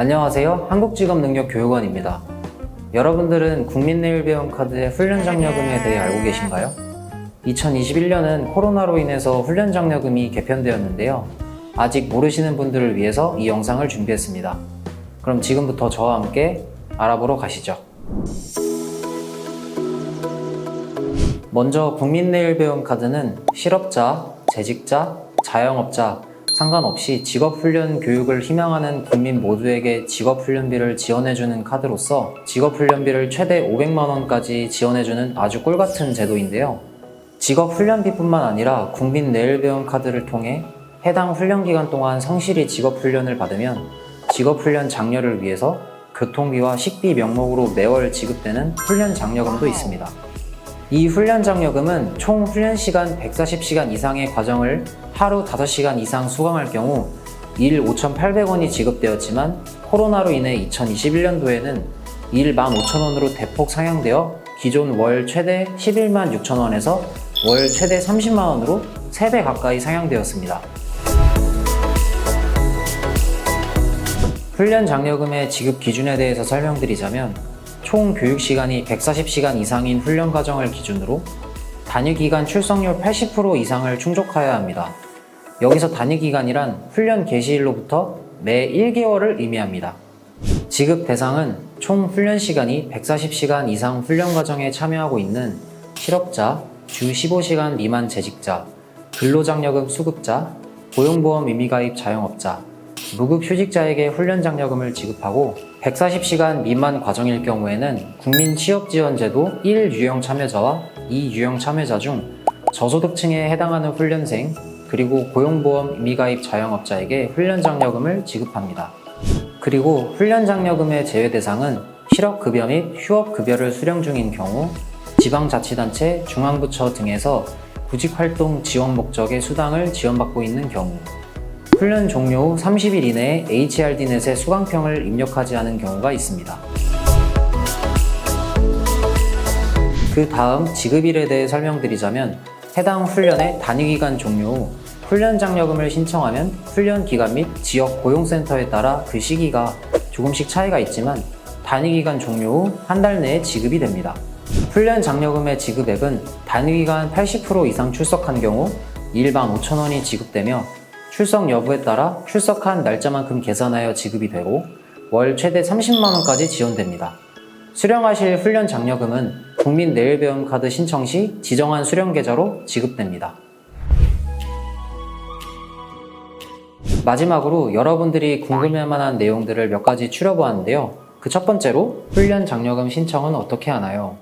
안녕하세요. 한국직업능력교육원입니다. 여러분들은 국민내일배움카드의 훈련 장려금에 대해 알고 계신가요? 2021년은 코로나로 인해서 훈련 장려금이 개편되었는데요. 아직 모르시는 분들을 위해서 이 영상을 준비했습니다. 그럼 지금부터 저와 함께 알아보러 가시죠. 먼저 국민내일배움카드는 실업자, 재직자, 자영업자 상관없이 직업훈련 교육을 희망하는 국민 모두에게 직업훈련비를 지원해주는 카드로서 직업훈련비를 최대 500만원까지 지원해주는 아주 꿀같은 제도인데요. 직업훈련비뿐만 아니라 국민 내일 배움 카드를 통해 해당 훈련 기간 동안 성실히 직업훈련을 받으면 직업훈련 장려를 위해서 교통비와 식비 명목으로 매월 지급되는 훈련 장려금도 있습니다. 이 훈련 장려금은 총 훈련 시간 140시간 이상의 과정을 하루 5시간 이상 수강할 경우 일 5,800원이 지급되었지만 코로나로 인해 2021년도에는 일 15,000원으로 대폭 상향되어 기존 월 최대 11만 6천원에서 월 최대 30만 원으로 3배 가까이 상향되었습니다. 훈련 장려금의 지급 기준에 대해서 설명드리자면 총 교육 시간이 140시간 이상인 훈련 과정을 기준으로 단위 기간 출석률 80% 이상을 충족하여야 합니다. 여기서 단위 기간이란 훈련 개시일로부터 매 1개월을 의미합니다. 지급 대상은 총 훈련 시간이 140시간 이상 훈련 과정에 참여하고 있는 실업자, 주 15시간 미만 재직자, 근로장려금 수급자, 고용보험 의미가입 자영업자, 무급 휴직자에게 훈련 장려금을 지급하고 140시간 미만 과정일 경우에는 국민 취업 지원 제도 1 유형 참여자와 2 유형 참여자 중 저소득층에 해당하는 훈련생 그리고 고용보험 의미가입 자영업자에게 훈련 장려금을 지급합니다. 그리고 훈련 장려금의 제외 대상은 실업급여 및 휴업급여를 수령 중인 경우 지방자치단체, 중앙부처 등에서 구직활동 지원 목적의 수당을 지원받고 있는 경우 훈련 종료 후 30일 이내에 HRD넷에 수강평을 입력하지 않은 경우가 있습니다. 그 다음 지급일에 대해 설명드리자면 해당 훈련의 단위기간 종료 후 훈련 장려금을 신청하면 훈련 기간 및 지역 고용센터에 따라 그 시기가 조금씩 차이가 있지만 단위기간 종료 후 한 달 내에 지급이 됩니다. 훈련 장려금의 지급액은 단위기간 80% 이상 출석한 경우 일반 5천원이 지급되며 출석 여부에 따라 출석한 날짜만큼 계산하여 지급이 되고 월 최대 30만원까지 지원됩니다. 수령하실 훈련 장려금은 국민 내일 배움 카드 신청 시 지정한 수령 계좌로 지급됩니다. 마지막으로 여러분들이 궁금할 만한 내용들을 몇 가지 추려보았는데요. 그 첫 번째로 훈련 장려금 신청은 어떻게 하나요?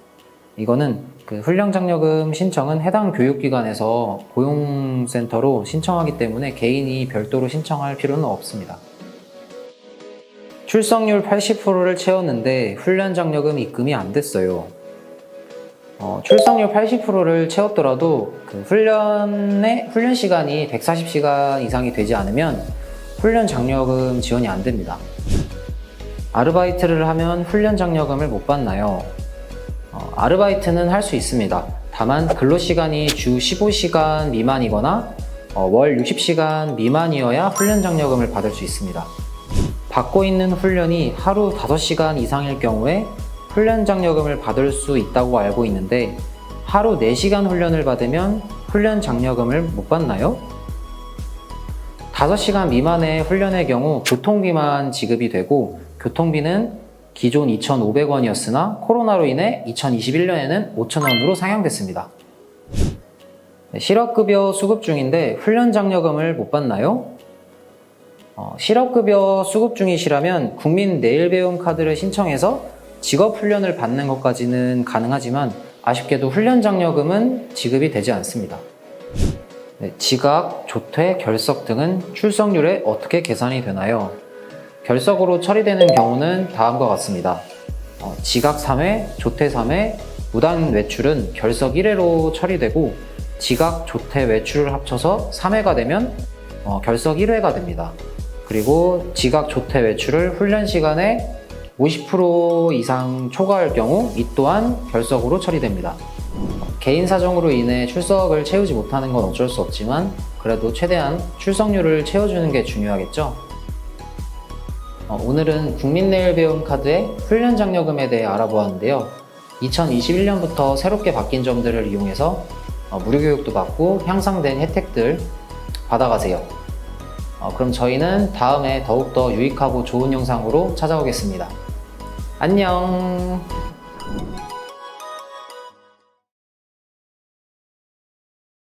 이거는 그 훈련 장려금 신청은 해당 교육기관에서 고용 센터로 신청하기 때문에 개인이 별도로 신청할 필요는 없습니다. 출석률 80%를 채웠는데 훈련 장려금 입금이 안 됐어요. 어, 출석률 80%를 채웠더라도 그 훈련의 훈련 시간이 140시간 이상이 되지 않으면 훈련 장려금 지원이 안 됩니다. 아르바이트를 하면 훈련 장려금을 못 받나요? 어, 아르바이트는 할 수 있습니다. 다만 근로시간이 주 15시간 미만이거나 어, 월 60시간 미만이어야 훈련 장려금을 받을 수 있습니다. 받고 있는 훈련이 하루 5시간 이상일 경우에 훈련 장려금을 받을 수 있다고 알고 있는데 하루 4시간 훈련을 받으면 훈련 장려금을 못 받나요? 5시간 미만의 훈련의 경우 교통비만 지급이 되고 교통비는 기존 2,500원이었으나 코로나로 인해 2021년에는 5,000원으로 상향됐습니다. 네, 실업급여 수급 중인데 훈련 장려금을 못 받나요? 어, 실업급여 수급 중이시라면 국민 내일배움 카드를 신청해서 직업훈련을 받는 것까지는 가능하지만 아쉽게도 훈련 장려금은 지급이 되지 않습니다. 네, 지각, 조퇴, 결석 등은 출석률에 어떻게 계산이 되나요? 결석으로 처리되는 경우는 다음과 같습니다. 어, 지각 3회, 조퇴 3회, 무단 외출은 결석 1회로 처리되고 지각, 조퇴, 외출을 합쳐서 3회가 되면 어, 결석 1회가 됩니다. 그리고 지각, 조퇴, 외출을 훈련 시간에 50% 이상 초과할 경우 이 또한 결석으로 처리됩니다. 개인 사정으로 인해 출석을 채우지 못하는 건 어쩔 수 없지만 그래도 최대한 출석률을 채워주는 게 중요하겠죠. 어, 오늘은 국민내일 배움 카드의 훈련 장려금에 대해 알아보았는데요. 2021년부터 새롭게 바뀐 점들을 이용해서 어, 무료 교육도 받고 향상된 혜택들 받아가세요. 어, 그럼 저희는 다음에 더욱더 유익하고 좋은 영상으로 찾아오겠습니다. 안녕!